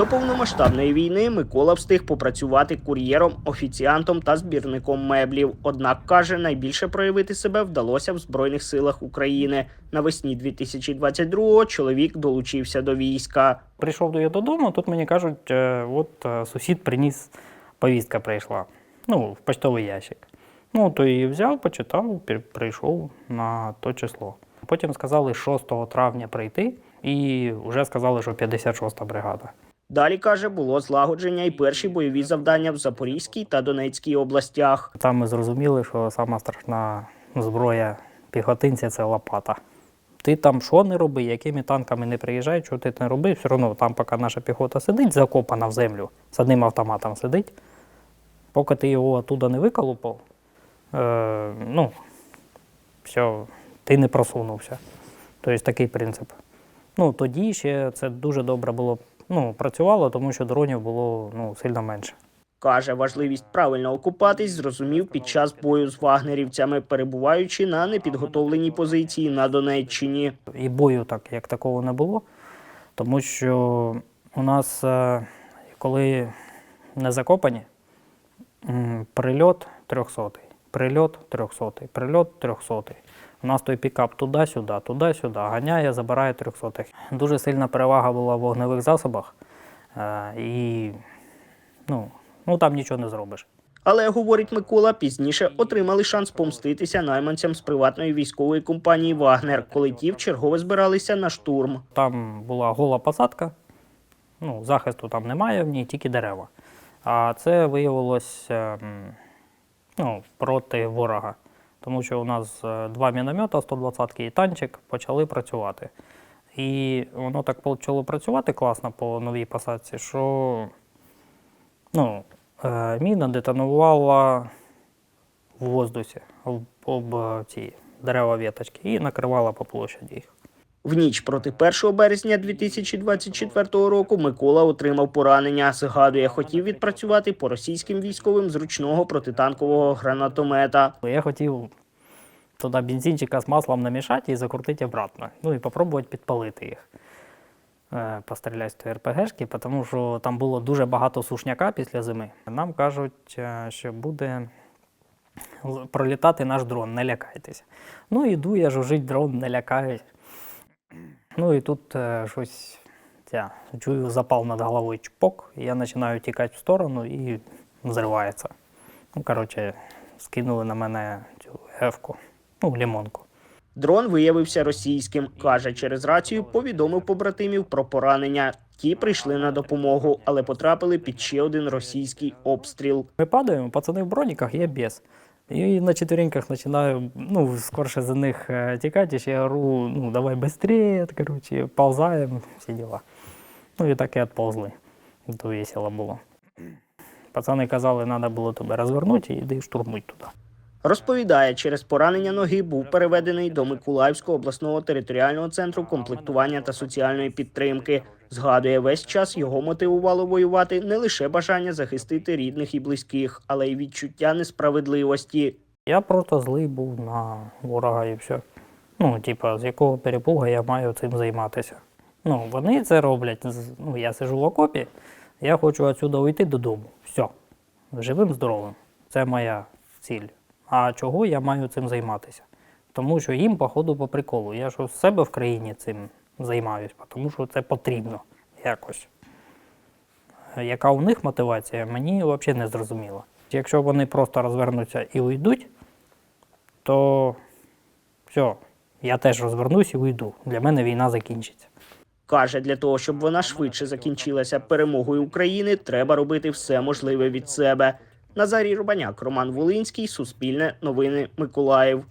До повномасштабної війни Микола встиг попрацювати кур'єром, офіціантом та збірником меблів. Однак каже, найбільше проявити себе вдалося в Збройних силах України. Навесні 2022-го чоловік долучився до війська. Прийшов до я додому, тут мені кажуть, е, от е, сусід приніс, повістка прийшла. Ну, в почтовий ящик. Ну, то її взяв, почитав, прийшов на то число. Потім сказали 6 травня прийти, і вже сказали, що 56-та бригада. Далі каже, було злагодження і перші бойові завдання в Запорізькій та Донецькій областях. Там ми зрозуміли, що сама страшна зброя піхотинця це лопата. Ти там що не роби, якими танками не приїжджай, що ти не роби, все одно там, поки наша піхота сидить, закопана в землю, з одним автоматом сидить, поки ти його оттуда не виколупав, е, ну, все, ти не просунувся. Тобто такий принцип. Ну, тоді ще це дуже добре було ну, працювало, тому що дронів було ну, сильно менше. Каже, важливість правильно окупатись зрозумів під час бою з вагнерівцями, перебуваючи на непідготовленій позиції на Донеччині. І бою так як такого не було, тому що у нас, е, коли не закопані, прильот 300, прильот 300, прильот 300. У нас той пікап туди-сюди, туди-сюди, ганяє, забирає 300. Дуже сильна перевага була в вогневих засобах, е, і ну, ну, там нічого не зробиш. Але, говорить Микола, пізніше отримали шанс помститися найманцям з приватної військової компанії Вагнер, коли ті вчергове збиралися на штурм. Там була гола посадка, ну, захисту там немає в ній, тільки дерева. А це виявилось е, ну, проти ворога. Тому що у нас е, два міномета 120 і танчик почали працювати. І воно так почало працювати класно по новій посадці, що ну, е, міна детонувала в воздусі об, об е, ці дерева віточки і накривала по площаді їх. В ніч проти 1 березня 2024 року Микола отримав поранення. Згадує, хотів відпрацювати по російським військовим зручного протитанкового гранатомета. Я хотів туди бензинчика з маслом намішати і закрутити обратно. Ну і спробувати підпалити їх. Е, Постріляти з тієї РПГшки, тому що там було дуже багато сушняка після зими. Нам кажуть, е, що буде пролітати наш дрон, не лякайтеся. Ну, іду, я жужить дрон, не лякаюсь. Ну і тут е, щось ця, чую запал над головою чпок, і я починаю тікати в сторону і взривається. Ну, коротше, скинули на мене цю ефку, ну, лімонку. Дрон виявився російським. каже, через рацію повідомив побратимів про поранення. Ті прийшли на допомогу, але потрапили під ще один російський обстріл. Ми падаємо, пацани в броніках, я без. І на четвереньках починаю, ну, скорше за них е, тікати, ще я говорю, ну, давай швидше, коротше, ползаємо, всі діла. Ну і так і відповзли. То весело було. Пацани казали, треба було тебе розвернути і йди штурмуй туди. Розповідає, через поранення ноги був переведений до Миколаївського обласного територіального центру комплектування та соціальної підтримки. Згадує, весь час його мотивувало воювати не лише бажання захистити рідних і близьких, але й відчуття несправедливості. Я просто злий був на ворога і все. Ну, типа, з якого перепуга я маю цим займатися. Ну, вони це роблять. Ну, я сижу в окопі, я хочу отсюди уйти додому. Все. Живим, здоровим. Це моя ціль. А чого я маю цим займатися? Тому що їм, походу, по приколу. Я ж у себе в країні цим займаюся, тому що це потрібно якось. Яка у них мотивація, мені взагалі не зрозуміло. Якщо вони просто розвернуться і уйдуть, то все, я теж розвернусь і уйду. Для мене війна закінчиться. Каже, для того, щоб вона швидше закінчилася перемогою України, треба робити все можливе від себе. Назарій Рубаняк, Роман Волинський, Суспільне, Новини Миколаїв.